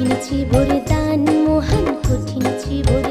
কঠিন জীবর দান মহান কঠিন জীবর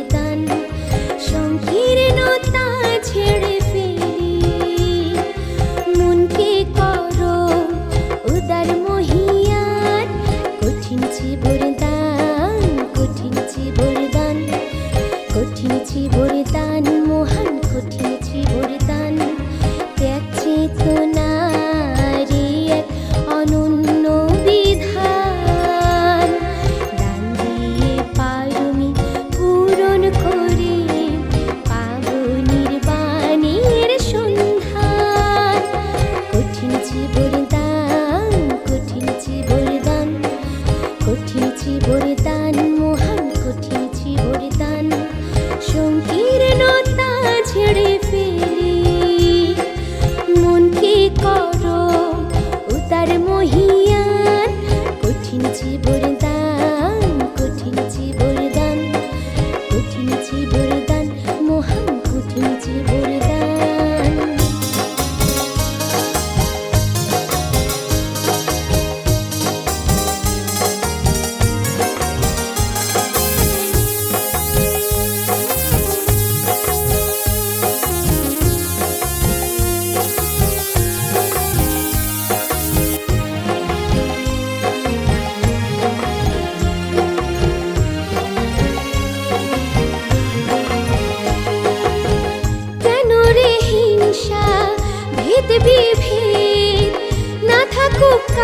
জীবর দান মহান কঠিন জীবর সংকীর্ণ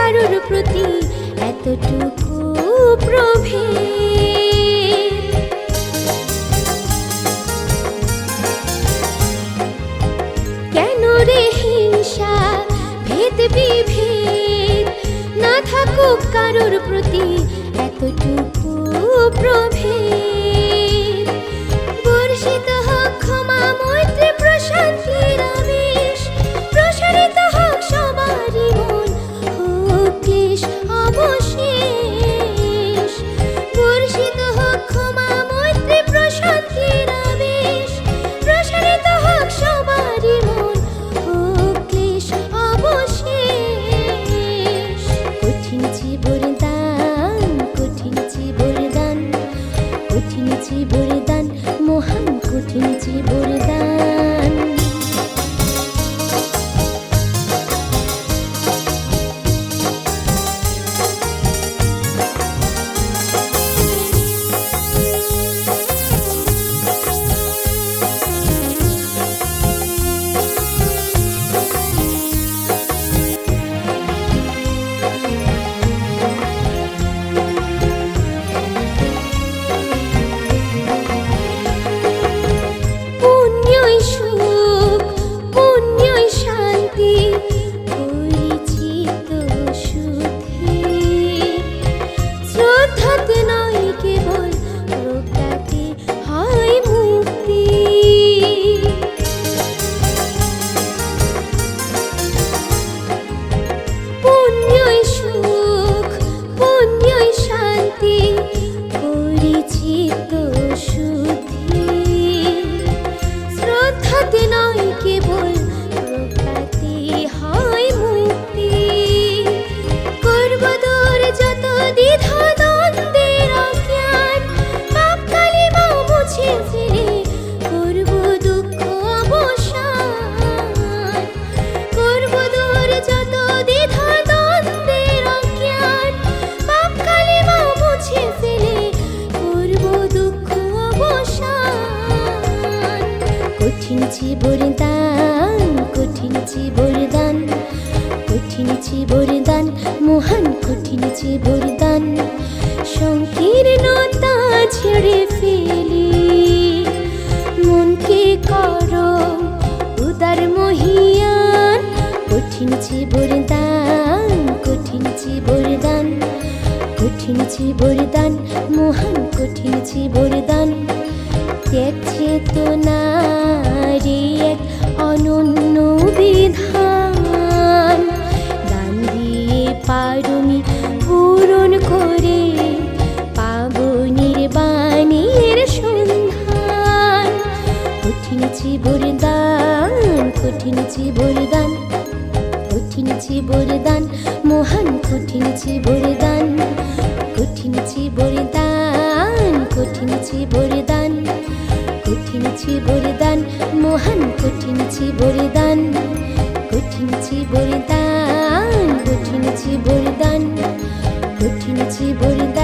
কারোর প্রতি এতটুকু প্রভেদ। বিভেদ? না থাকুক কারোর প্রতি এতটুকু প্রভেদ। জীবর দান, কঠিন জীবর দান, কঠিন জীবর দান, মহান কঠিন জীবর দান। সংকীর্ণতা ছেড়ে ফেলি। মনকে করো, উদার মহিয়ান, কঠিন জীবর দান, কঠিন জীবর দান মহান কঠিন জীবর ত্যাগ চেতনারি এক অনন্য বিধান। দান দিয়ে পারমি পূরণ করে পাব নির্বাণের সন্ধান। কঠিন জীবর দান, কঠিন জীবর দান, কঠিন জীবর দান, মহান কঠিন জীবর দান, কঠিন জীবর দান, কঠিন জীবর দান। কঠিনছি বলিদান মহান কঠিনছি বলিদান কঠিনছি বলিদান কঠিনছি বলিদান কঠিনছি বলিদান